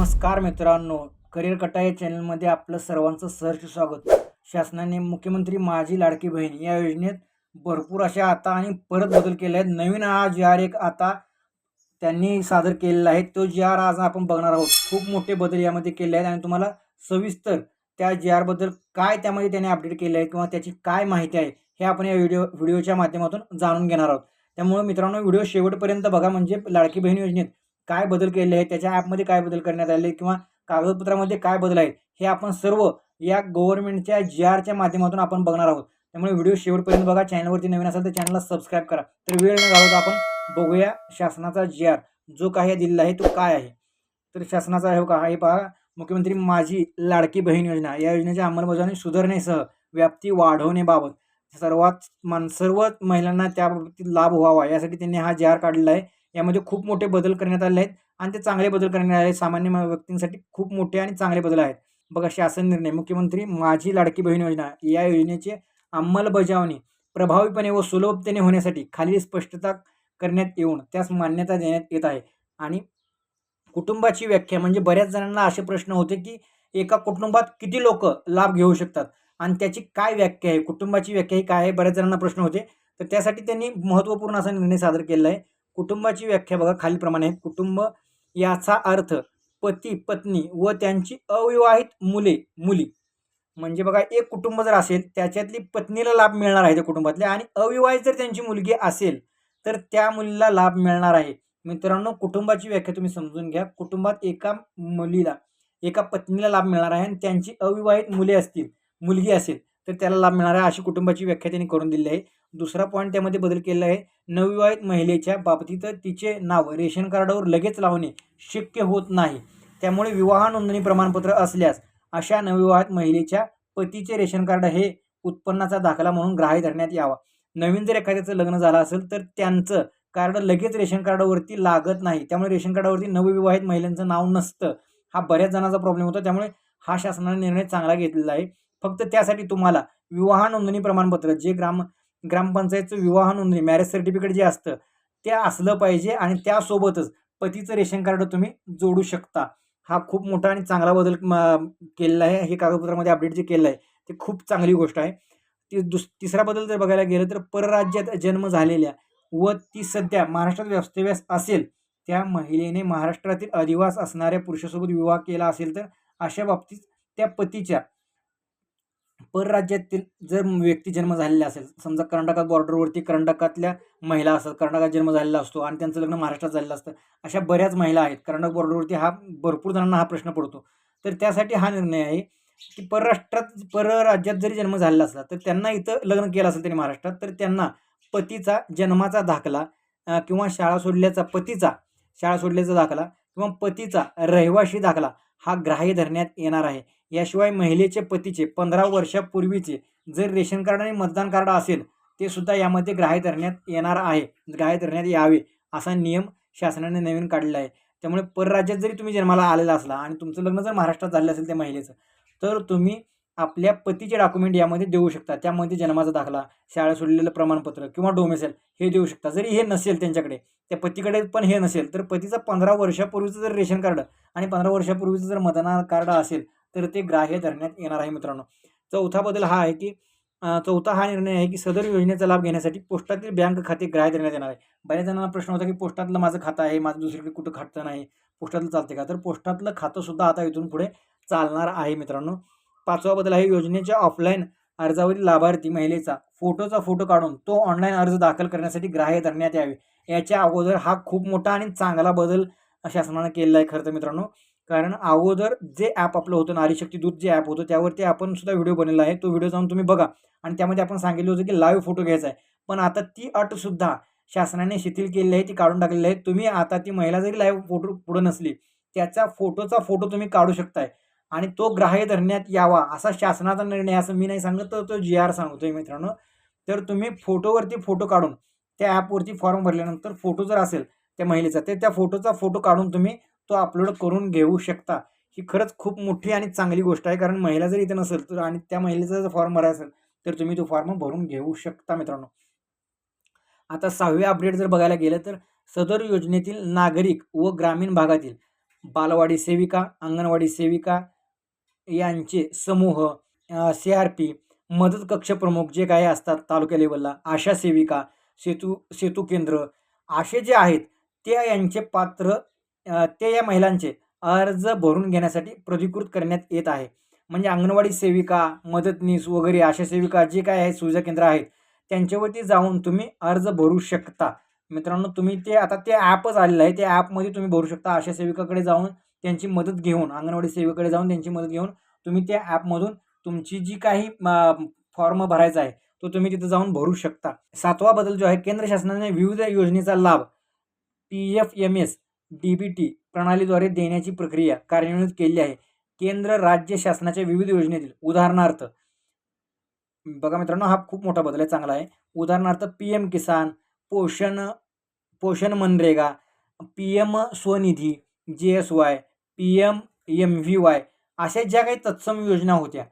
नमस्कार मित्रांनो. करिअर कटा या चॅनलमध्ये आपलं सर्वांचं सहर्ष स्वागत. शासनाने मुख्यमंत्री माझी लाडकी बहीण या योजनेत भरपूर अशा आता आणि परत बदल केले आहेत. नवीन हा जी आर एक आता त्यांनी सादर केलेला आहे. तो जी आर आज आपण बघणार आहोत. खूप मोठे बदल यामध्ये केले आहेत आणि तुम्हाला सविस्तर त्या जी आरबद्दल काय त्यामध्ये त्याने अपडेट केले आहे किंवा त्याची काय माहिती आहे हे आपण या व्हिडिओ व्हिडिओच्या माध्यमातून जाणून घेणार आहोत. त्यामुळे मित्रांनो व्हिडिओ शेवटपर्यंत बघा. म्हणजे लाडकी बहीण योजनेत काय बदल केले आहेत त्याच्या ॲपमध्ये काय बदल करण्यात आले किंवा कागदपत्रामध्ये काय बदल आहे हे आपण सर्व या गव्हर्नमेंटच्या जी आरच्या माध्यमातून आपण बघणार आहोत. त्यामुळे व्हिडिओ शेवटपर्यंत बघा. चॅनलवरती नवीन असेल तर चॅनलला सबस्क्राईब करा. तर वेळ न घालवता आपण बघूया शासनाचा जी आर जो काही दिलेला आहे तो काय आहे? तर शासनाचा आहे का हे पहा. मुख्यमंत्री माझी लाडकी बहीण योजना. या योजनेच्या अंमलबजावणी सुधारणेसह व्याप्ती वाढवण्याबाबत सर्वात मान सर्व महिलांना त्या बाबतीत लाभ व्हावा यासाठी त्यांनी हा जी आर काढलेला आहे. यामध्ये खूप मोठे बदल करण्यात आले आहेत आणि ते चांगले बदल करण्यात आले आहेत. सामान्य व्यक्तींसाठी खूप मोठे आणि चांगले बदल आहेत. बघा शासन निर्णय. मुख्यमंत्री माझी लाडकी बहीण योजना. या योजनेचे अंमलबजावणी प्रभावीपणे व सुलभतेने होण्यासाठी खालील स्पष्टता करण्यात येऊन त्यास मान्यता देण्यात येत आहे. आणि कुटुंबाची व्याख्या म्हणजे बऱ्याच जणांना असे प्रश्न होते की एका कुटुंबात किती लोक लाभ घेऊ शकतात? आणि त्याची काय व्याख्या आहे? कुटुंबाची व्याख्या ही काय आहे? बऱ्याच जणांना प्रश्न होते. तर त्यासाठी त्यांनी महत्त्वपूर्ण असा निर्णय सादर केलेला आहे. कुटुंबाची व्याख्या बघा खालीलप्रमाणे. आहे कुटुंब याचा अर्थ पती पत्नी व त्यांची अविवाहित मुले मुली. म्हणजे बघा एक कुटुंब जर असेल त्याच्यातली पत्नीला लाभ मिळणार आहे त्या कुटुंबातल्या आणि अविवाहित जर त्यांची मुलगी असेल तर त्या मुलीला लाभ मिळणार आहे. मित्रांनो कुटुंबाची व्याख्या तुम्ही समजून घ्या. कुटुंबात एका मुलीला एका पत्नीला लाभ मिळणार आहे आणि त्यांची अविवाहित मुले असतील मुलगी असेल तर त्याला लाभ मिळणार अशी कुटुंबाची व्याख्या त्यांनी करून दिली आहे. दुसरा पॉईंट त्यामध्ये बदल केलेला आहे. नवविवाहित महिलेच्या बाबतीत तिचे नाव रेशन कार्डावर लगेच लावणे शक्य होत नाही. त्यामुळे विवाह नोंदणी प्रमाणपत्र असल्यास अशा नवविवाहित महिलेच्या पतीचे रेशन कार्ड हे उत्पन्नाचा दाखला म्हणून ग्राह्य धरण्यात यावा. नवीन जर एखाद्याचं लग्न झालं असेल तर त्यांचं कार्ड लगेच रेशन कार्डावरती लागत नाही. त्यामुळे रेशन कार्डावरती नवविवाहित महिलांचं नाव नसतं. हा बऱ्याच जणांचा प्रॉब्लेम होता. त्यामुळे हा शासनाने निर्णय चांगला घेतलेला आहे. फक्त त्यासाठी तुम्हाला विवाह नोंदणी प्रमाणपत्र जे ग्राम ग्रामपंचायतचं विवाह नोंदणी मॅरेज सर्टिफिकेट जे असतं ते असलं पाहिजे आणि त्यासोबतच पतीचं रेशन कार्ड तुम्ही जोडू शकता. हा खूप मोठा आणि चांगला बदल केलेला आहे. हे कागदपत्रामध्ये अपडेट जे केलं आहे ते खूप चांगली गोष्ट आहे. ती दुस तिसरा बदल जर बघायला गेलं तर परराज्यात जन्म झालेल्या व ती सध्या महाराष्ट्रात वास्तव्यास असेल त्या महिलेने महाराष्ट्रातील अधिवास असणाऱ्या पुरुषासोबत विवाह केला असेल तर अशा बाबतीत त्या पतीच्या परराज्यातील जर व्यक्ती जन्म झालेला असेल समजा कर्नाटकात बॉर्डरवरती कर्नाटकातल्या महिला असतात कर्नाटकात जन्म झालेला असतो आणि त्यांचं लग्न महाराष्ट्रात झालेलं असतं अशा बऱ्याच महिला आहेत. कर्नाटक बॉर्डरवरती हा भरपूर जणांना हा प्रश्न पडतो. तर त्यासाठी हा निर्णय आहे की परराष्ट्रात परराज्यात जरी जन्म झालेला असला तर त्यांना इथं लग्न केलं असेल त्यांनी महाराष्ट्रात तर त्यांना पतीचा जन्माचा दाखला किंवा शाळा सोडल्याचा पतीचा शाळा सोडल्याचा दाखला किंवा पतीचा रहिवाशी दाखला हा ग्राह्य धरण्यात येणार आहे. याशिवाय महिलेचे पतीचे पंधरा वर्षापूर्वीचे जर रेशन कार्ड आणि मतदान कार्ड असेल ते सुद्धा यामध्ये ग्राह्य धरण्यात येणार आहे. ग्राह्य धरण्यात यावे असा नियम शासनाने नवीन काढलेला आहे. त्यामुळे परराज्यात जरी तुम्ही जन्माला आलेला असला आणि तुमचं लग्न जर महाराष्ट्रात झालेलं असेल त्या महिलेचं तर तुम्ही आपल्या पतीचे डॉक्युमेंट यामध्ये देऊ शकता. त्यामध्ये जन्माचा दाखला शाळा सोडलेलं प्रमाणपत्र किंवा डोमेसेल हे देऊ शकता. जरी हे नसेल त्यांच्याकडे त्या पतीकडे पण हे नसेल तर पतीचं पंधरा वर्षापूर्वीचं जर रेशन कार्ड आणि पंधरा वर्षापूर्वीचं जर मतदान कार्ड असेल तर ते ग्राह्य धरण्यात येणार आहे मित्रांनो. चौथा बदल हा आहे की चौथा हा निर्णय आहे की सदर योजनेचा लाभ घेण्यासाठी पोस्टातील बँक खाते ग्राह्य देण्यात येणार आहे. बऱ्याच जणांना प्रश्न होता की पोस्टातलं माझं खातं आहे माझं दुसरीकडे कुठं खातं नाही पोस्टातलं चालते का? तर पोस्टातलं खातं सुद्धा आता इथून पुढे चालणार आहे मित्रांनो. पाचवा बदल आहे योजनेच्या ऑफलाईन अर्जावरील लाभार्थी महिलेचा. फोटोचा फोटो काढून तो ऑनलाईन अर्ज दाखल करण्यासाठी ग्राह्य धरण्यात यावे. याच्या अगोदर हा खूप मोठा आणि चांगला बदल शासनानं केलेला आहे खरं तर मित्रांनो. कारण अगोदर जे ॲप आपलं होतं नारी शक्ती जे ॲप होतं त्यावरती आपण सुद्धा व्हिडिओ बनवला आहे. तो व्हिडिओ जाऊन तुम्ही बघा. आणि त्यामध्ये आपण सांगितलं होतं की लाईव्ह फोटो घ्यायचा आहे. पण आता ती अटसुद्धा शासनाने शिथिल केलेली आहे ती काढून टाकलेली आहे. तुम्ही आता ती महिला जरी लाईव्ह फोटो पुढं नसली त्याचा फोटोचा फोटो तुम्ही काढू शकताय. आणि तो ग्राह्य धरण्यात यावा असा शासनाचा निर्णय असं मी नाही सांगत तर तो जी आर सांगतोय मित्रांनो. तर तुम्ही फोटोवरती फोटो काढून त्या ॲपवरती फॉर्म भरल्यानंतर फोटो जर असेल त्या महिलेचा तर त्या फोटोचा फोटो काढून तुम्ही तो अपलोड करून घेऊ शकता. ही खरंच खूप मोठी आणि चांगली गोष्ट आहे कारण महिला जर इथे नसेल तर आणि त्या महिलेचा जर फॉर्म भरायचा असेल तर तुम्ही तो फॉर्म भरून घेऊ शकता मित्रांनो. आता सहावे अपडेट जर बघायला गेलं तर सदर योजनेतील नागरिक व ग्रामीण भागातील बालवाडी सेविका अंगणवाडी सेविका यांचे समूह सी आर पी मदत कक्ष प्रमुख जे काही असतात तालुका लेवलला आशा सेविका सेतू सेतू केंद्र असे जे आहेत ते यांचे पात्र ते या महिलांचे अर्ज भरून घेण्यासाठी प्रधिकृत करण्यात येत आहे. म्हणजे अंगणवाडी सेविका मदतनीस वगैरे आशा सेविका जे काय आहे सुविधा केंद्र आहेत त्यांच्यावरती जाऊन तुम्ही अर्ज भरू शकता. मित्रांनो तुम्ही ते आता ते ॲपच आलेलं आहे त्या ॲपमध्ये तुम्ही भरू शकता. आशा सेविकाकडे जाऊन त्यांची मदत घेऊन अंगणवाडी सेवेकडे जाऊन त्यांची मदत घेऊन तुम्ही त्या ॲपमधून तुमची जी काही फॉर्म भरायचा आहे तो तुम्ही तिथं जाऊन भरू शकता. सातवा बदल जो आहे केंद्र शासनाने विविध योजनेचा लाभ P F M S D B T प्रणालीद्वारे देण्याची प्रक्रिया कार्यान्वित केली आहे. केंद्र राज्य शासनाच्या विविध योजनेतील उदाहरणार्थ बघा मित्रांनो हा खूप मोठा बदल आहे चांगला आहे. उदाहरणार्थ पी एम किसान पोषण पोषण MNREGA P M Svanidhi J S Y P M M V Y अशा ज्या काही तत्सम योजना होत्या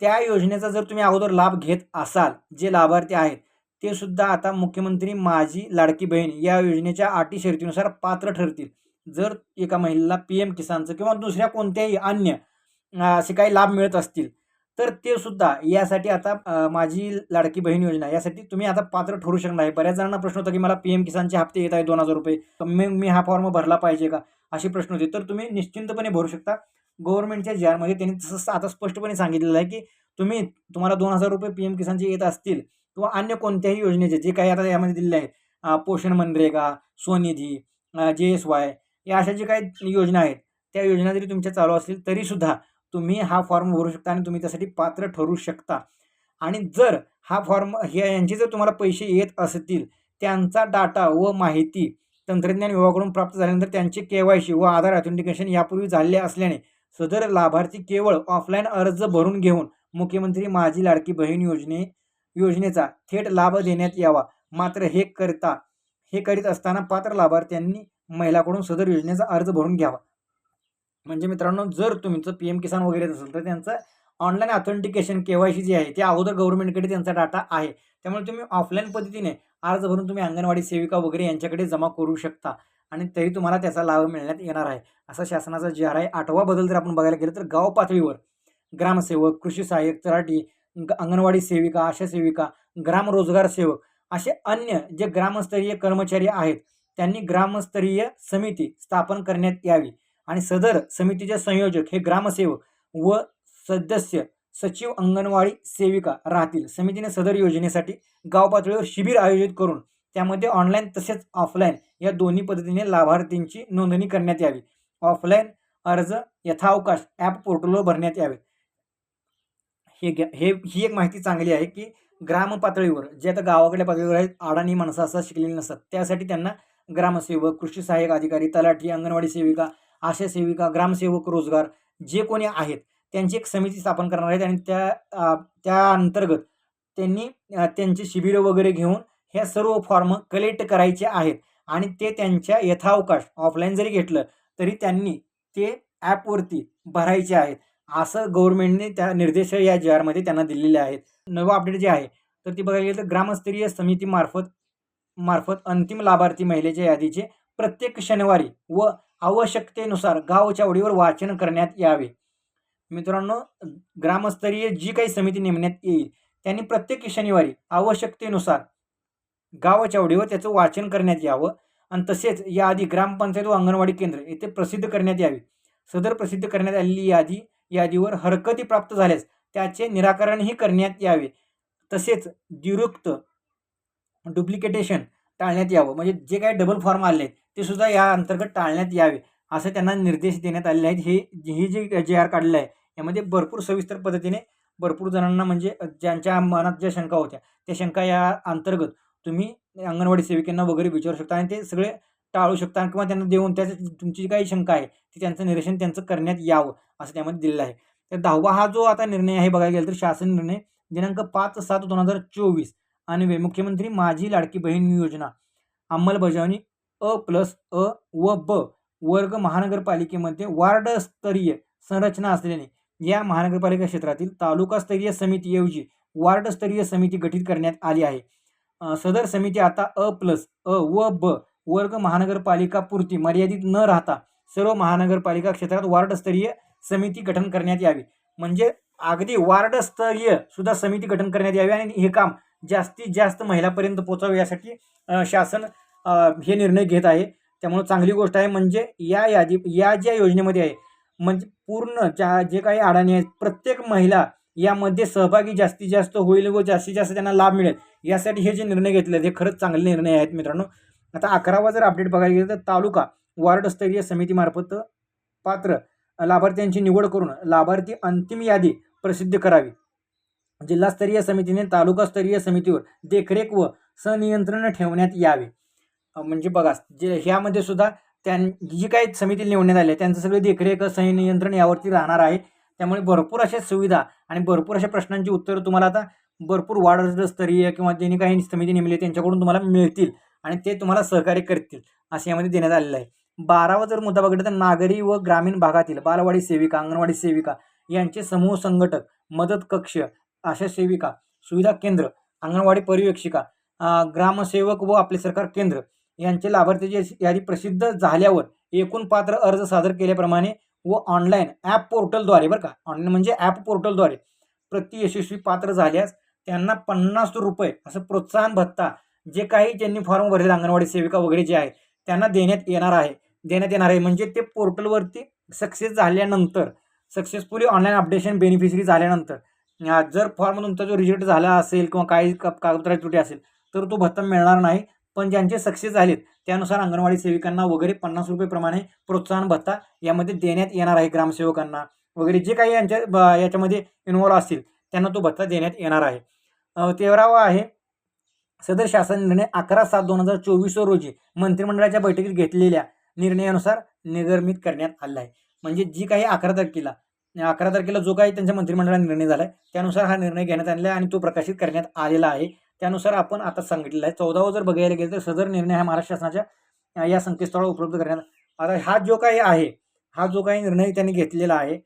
त्या योजनेचा जर तुम्ही अगोदर लाभ घेत असाल जे लाभार्थी आहेत ते सुद्धा आता मुख्यमंत्री माझी लाडकी बहीण या योजनेच्या अटी शर्तीनुसार पात्र ठरतील. जर एका महिलेला पी एम किसानचं किंवा दुसऱ्या कोणत्याही अन्य असे काही लाभ मिळत असतील तर ते सुद्धा यासाठी आता माझी लाडकी बहीण योजना यासाठी तुम्ही आता पात्र ठरू शकणार आहे. बऱ्याच जणांना प्रश्न होता की मला पी एम किसानचे हप्ते येत आहे दोन हजार रुपये. तर मी मी हा फॉर्म भरला पाहिजे का? अशी प्रश्न होते. तर तुम्ही निश्चिंतपणे भरू शकता. गव्हर्नमेंटच्या जी त्यांनी तसं आता स्पष्टपणे सांगितलेलं आहे की तुम्ही तुम्हाला दोन हजार रुपये पी एम किसानचे येत असतील किंवा अन्य कोणत्याही योजनेचे जे काही आता यामध्ये दिलेले आहेत पोषण MNREGA Svanidhi J S Y या अशा जे काही योजना आहेत त्या योजना जरी तुमच्या चालू असतील तरीसुद्धा तुम्ही हा फॉर्म भरू शकता आणि तुम्ही त्यासाठी पात्र ठरू शकता. आणि जर हा फॉर्म हे यांचे जर तुम्हाला पैसे येत असतील त्यांचा डाटा व माहिती तंत्रज्ञान विभागाकडून प्राप्त झाल्यानंतर त्यांचे के वाय सी व आधार ऑथेंटिकेशन यापूर्वी झालेले असल्याने सदर लाभार्थी केवळ ऑफलाईन अर्ज भरून घेऊन मुख्यमंत्री माझी लाडकी बहीण योजने योजनेचा थेट लाभ देण्यात यावा. मात्र हे करता हे करीत असताना पात्र लाभार्थ्यांनी महिलाकडून सदर योजनेचा अर्ज भरून घ्यावा. म्हणजे मित्रांनो जर तुमचं पी एम किसान वगैरे असेल तर त्यांचं online authentication K Y C जे आहे ते अगोदर गव्हर्नमेंटकडे त्यांचा डाटा आहे. त्यामुळे तुम्ही ऑफलाईन पद्धतीने अर्ज भरून तुम्ही अंगणवाडी सेविका वगैरे यांच्याकडे जमा करू शकता आणि तरी तुम्हाला त्याचा लाभ मिळण्यात येणार आहे. असा शासनाचा जे आहे आठवा बदल जर आपण बघायला गेलं तर गाव पातळीवर ग्रामसेवक कृषी सहाय्यक तराटी ग- अंगणवाडी सेविका आशा सेविका ग्रामरोजगार सेवक असे अन्य जे ग्रामस्तरीय कर्मचारी आहेत त्यांनी ग्रामस्तरीय समिती स्थापन करण्यात यावी. आणि सदर समितीचे संयोजक हे ग्रामसेवक व सदस्य सचिव अंगणवाडी सेविका राहतील. समितीने सदर योजनेसाठी गाव पातळीवर शिबिर आयोजित करून त्यामध्ये ऑनलाईन तसेच ऑफलाईन या दोन्ही पद्धतीने लाभार्थींची नोंदणी करण्यात यावी. ऑफलाईन अर्ज यथावकाश ॲप पोर्टलवर भरण्यात यावे. हे घ्या हे ही एक माहिती चांगली आहे की ग्राम पातळीवर जे आता गावाकडल्या पातळीवर आहेत अडाणी माणसं असतात शिकलेली नसतात. त्यासाठी त्यांना ग्रामसेवक कृषी सहाय्यक अधिकारी तलाठी अंगणवाडी सेविका आशा सेविका ग्रामसेवक रोजगार जे कोणी आहेत त्यांची एक समिती स्थापन करणार आहेत आणि त्या त्या अंतर्गत त्यांनी त्यांची त्यांचे शिबिरं वगैरे घेऊन ह्या सर्व फॉर्म कलेक्ट करायचे आहेत आणि ते त्यांच्या यथावकाश ऑफलाईन जरी घेतलं तरी त्यांनी ते ॲपवरती भरायचे आहेत. असं गव्हर्नमेंटने त्या निर्देश या जी आरमध्ये त्यांना दिलेले आहेत. नवं अपडेट जे आहे तर ती बघायला गेलं तर ग्रामस्तरीय समितीमार्फत मार्फत अंतिम लाभार्थी महिलेच्या यादीचे प्रत्येक शनिवारी व आवश्यकतेनुसार गावचावडीवर वाचन करण्यात यावे. मित्रांनो ग्रामस्तरीय जी काही समिती नेमण्यात येईल त्यांनी प्रत्येक शनिवारी आवश्यकतेनुसार गावचावडीवर त्याचं वाचन करण्यात यावं आणि तसेच याआधी ग्रामपंचायत व अंगणवाडी केंद्र येथे प्रसिद्ध करण्यात यावी. सदर प्रसिद्ध करण्यात आलेली यादी यादीवर हरकती प्राप्त झाल्यास त्याचे निराकरणही करण्यात यावे. तसेच द्विरुक्त डुप्लिकेटेशन टाळण्यात यावं. म्हणजे जे काही डबल फॉर्म आले आहेत ते सुद्धा या अंतर्गत टाळण्यात यावे असं त्यांना निर्देश देण्यात आलेले आहेत. हे हे जे जे आर काढलेलं आहे यामध्ये भरपूर सविस्तर पद्धतीने भरपूर जणांना म्हणजे ज्यांच्या मनात ज्या शंका होत्या त्या शंका या अंतर्गत तुम्ही अंगणवाडी सेविकांना वगैरे विचारू शकता आणि ते सगळे टाळू शकता किंवा त्यांना देऊन त्याचं तुमची जी काही शंका आहे ती त्यांचं निरसन त्यांचं करण्यात यावं असं त्यामध्ये दिलेलं आहे. तर दहावा हा जो आता निर्णय आहे बघायला गेला तर शासन निर्णय दिनांक पाच सात दोन हजार चोवीस आणि मुख्यमंत्री माझी लाडकी बहीण योजना अंमलबजावणी अ प्लस अ व ब वर्ग महानगरपालिकेमध्ये वार्डस्तरीय संरचना असल्याने या महानगरपालिका क्षेत्रातील तालुकास्तरीय समितीऐवजी वार्डस्तरीय समिती गठीत करण्यात आली आहे. सदर समिती आता अ प्लस अ व ब वर्ग महानगरपालिका पुरती मर्यादित न राहता सर्व महानगरपालिका क्षेत्रात वार्डस्तरीय समिती गठन करण्यात यावी. म्हणजे अगदी वार्डस्तरीय सुद्धा समिती गठन करण्यात यावी आणि हे काम जास्तीत जास्त महिलापर्यंत पोचावे यासाठी शासन हे निर्णय घेत आहे. त्यामुळं चांगली गोष्ट आहे म्हणजे या यादी या ज्या योजनेमध्ये आहे म्हणजे पूर्ण ज्या जे काही अडाणी आहेत प्रत्येक महिला यामध्ये सहभागी जास्तीत जास्त होईल व जास्तीत जास्त त्यांना लाभ मिळेल यासाठी हे जे निर्णय घेतले ते खरंच चांगले निर्णय आहेत मित्रांनो. आता अकरावा जर अपडेट बघायला गेलं तर तालुका वार्डस्तरीय समितीमार्फत पात्र लाभार्थ्यांची निवड करून लाभार्थी अंतिम यादी प्रसिद्ध करावी. जिल्हास्तरीय समितीने तालुकास्तरीय समितीवर देखरेख व सनियंत्रण ठेवण्यात यावे. म्हणजे बघा जे ह्यामध्ये सुद्धा त्यां जी काही समिती निवडण्यात आली आहे त्यांचं सगळं देखरेख संनियंत्रण यावरती राहणार आहे. त्यामुळे भरपूर अशा सुविधा आणि भरपूर अशा प्रश्नांची उत्तरं तुम्हाला आता भरपूर वाढस्तरीय किंवा ज्यांनी काही समिती नेमली आहे त्यांच्याकडून तुम्हाला मिळतील आणि ते तुम्हाला सहकार्य करतील असं यामध्ये देण्यात आलेलं आहे. बारावा जर मुद्दा बघितला तर नागरी व ग्रामीण भागातील बालवाडी सेविका अंगणवाडी सेविका यांचे समूह संघटक मदत कक्ष आशा सेविका सुविधा केंद्र अंगणवाडी पर्यवेक्षिका ग्रामसेवक व आपले सरकार केंद्र यांचे लाभार्थीची यादी प्रसिद्ध झाल्यावर एकूण पात्र अर्ज सादर केल्याप्रमाणे व ऑनलाईन ॲप पोर्टलद्वारे बरं का ऑनलाईन म्हणजे ॲप पोर्टलद्वारे प्रति यशस्वी पात्र झाल्यास त्यांना पन्नास रुपये असं प्रोत्साहन भत्ता जे काही ज्यांनी फॉर्म भरले अंगणवाडी सेविका वगैरे जे आहे त्यांना देण्यात येणार आहे. देण्यात येणार आहे म्हणजे ते पोर्टलवरती सक्सेस झाल्यानंतर सक्सेसफुली ऑनलाईन अपडेशन बेनिफिशरी झाल्यानंतर जर फॉर्म तुमचा जो रिजेक्ट झाला असेल किंवा काही कागदपत्राची त्रुटी असेल तर तो भत्ता मिळणार नाही. पण ज्यांचे सक्सेस झालेत त्यानुसार अंगणवाडी सेविकांना वगैरे पन्नास रुपयेप्रमाणे प्रोत्साहन भत्ता यामध्ये देण्यात येणार आहे ग्रामसेवकांना. वगैरे जे काही यांच्या ब- याच्यामध्ये इन्व्हॉल्व असतील त्यांना तो भत्ता देण्यात येणार आहे. तेरावा आहे सदर शासन निर्णय अकरा सात दोन हजार चोवीस रोजी मंत्रिमंडळाच्या बैठकीत घेतलेल्या निर्णयानुसार निर्गमित करण्यात आला आहे. म्हणजे जी काही अकरा तारखेला अकरा तारखेला जो काही त्यांच्या मंत्रिमंडळाने निर्णय झाला आहे त्यानुसार हा निर्णय घेण्यात आलेला आहे आणि तो प्रकाशित करण्यात आलेला आहे. त्यानुसार आपण आता सांगितलेलं आहे. चौदावा जर बघायला गेलं तर सदर निर्णय हा महाराष्ट्र शासनाच्या या संकेतस्थळावर उपलब्ध करण्यात आता हा जो काही आहे हा जो काही निर्णय त्यांनी घेतलेला आहे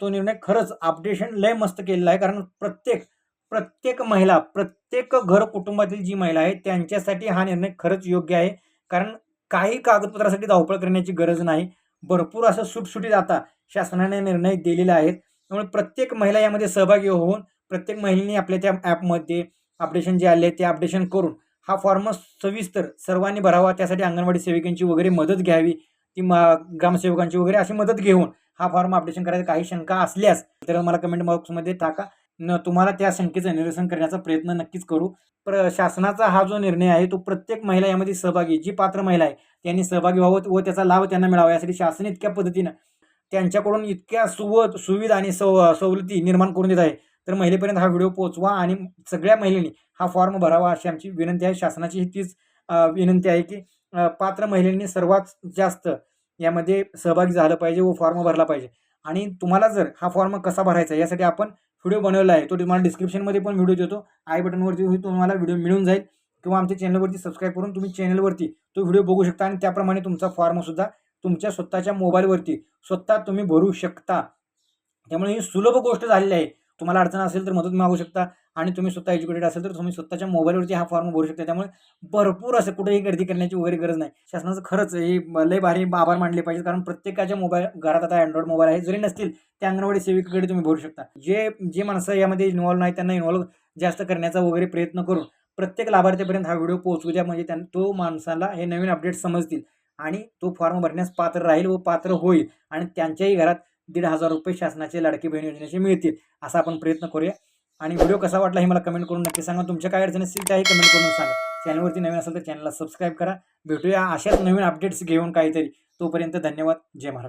तो निर्णय खरंच अपडेशन लय मस्त केलेला आहे. कारण प्रत्येक प्रत्येक महिला प्रत्येक घर कुटुंबातील जी महिला आहे त्यांच्यासाठी हा निर्णय खरंच योग्य आहे. कारण काही कागदपत्रासाठी धावपळ करण्याची गरज नाही. भरपूर असं सुटसुटीत आता शासनाने निर्णय दिलेले आहेत. त्यामुळे प्रत्येक महिला यामध्ये सहभागी होऊन प्रत्येक महिलेने आपल्या त्या ॲपमध्ये अपडेशन जे आले आहे ते अपडेशन करून हा फॉर्म सविस्तर सर्वांनी भरावा. त्यासाठी अंगणवाडी सेविकांची वगैरे मदत घ्यावी. ती म ग्रामसेवकांची वगैरे अशी मदत घेऊन हा फॉर्म अपडेशन करायचा काही शंका असल्यास तर मला कमेंट बॉक्समध्ये टाका. न तुम्हाला त्या शंकेचं निरसन करण्याचा प्रयत्न नक्कीच करू. प्र शासनाचा हा जो निर्णय आहे तो प्रत्येक महिला यामध्ये सहभागी जी पात्र महिला आहे त्यांनी सहभागी व्हावं व त्याचा लाभ त्यांना मिळावा. यासाठी शासन इतक्या पद्धतीनं त्यांच्याकडून इतक्या सुव सुविधा आणि सव सवलती निर्माण करून देत आहे. तर महिलेपर्यंत हा व्हिडिओ पोहोचवा आणि सगळ्या महिलेनी हा फॉर्म भरावा अशी आमची विनंती आहे. शासनाची ही तीच विनंती आहे की पात्र महिलांनी सर्वात जास्त यामध्ये सहभागी झालं पाहिजे व फॉर्म भरला पाहिजे. आणि तुम्हाला जर हा फॉर्म कसा भरायचा यासाठी आपण व्हिडिओ बनवला आहे. तो तुम्हाला डिस्क्रिप्शनमध्ये पण व्हिडिओ देतो. आय बटनवरती तुम्हाला व्हिडिओ मिळून जाईल. किंवा आमच्या चॅनलवरती सबस्क्राईब करून तुम्ही चॅनलवरती तो व्हिडिओ बघू शकता आणि त्याप्रमाणे तुमचा फॉर्मसुद्धा तुमच्या स्वतःच्या मोबाईलवरती स्वतः तुम्ही भरू शकता. त्यामुळे ही सुलभ गोष्ट झालेली आहे. तुम्हाला अडचण असेल तर मदत मागू शकता आणि तुम्ही स्वतः एज्युकेटेड असेल तर तुम्ही स्वतःच्या मोबाईलवरती हा फॉर्म भरू शकता. त्यामुळे भरपूर असं कुठेही गर्दी करण्याची वगैरे गरज नाही. शासनाचं खरंच हे लय भारी आभार मानले पाहिजे कारण प्रत्येकाच्या मोबाईल घरात आता अँड्रॉइड मोबाईल आहे. जरी नसतील त्या अंगणवाडी सेविकेकडे तुम्ही भरू शकता. जे जे माणसं यामध्ये इन्व्हॉल्व नाही त्यांना इन्व्हॉल्व जास्त करण्याचा वगैरे प्रयत्न करून प्रत्येक लाभार्थीपर्यंत हा व्हिडिओ पोहोचू द्या. म्हणजे त्यां तो माणसाला हे नवीन अपडेट समजतील आणि तो फॉर्म भरण्यास पात्र राहील व पात्र होईल. आणि त्यांच्याही घरात दीड हजार रुपये शासनाचे लाडकी बहीण योजनेचे मिळतील असा आपण प्रयत्न करूया. आणि व्हिडिओ कसा वाटला हे मला कमेंट करून नक्की सांगा. तुमच्या काय अडचणी असतील त्याही कमेंट करून सांगा. चॅनलवरती नवीन असेल तर चॅनलला सबस्क्राईब करा. भेटूया अशाच नवीन अपडेट्स घेऊन काहीतरी. तोपर्यंत धन्यवाद. जय महाराष्ट्र.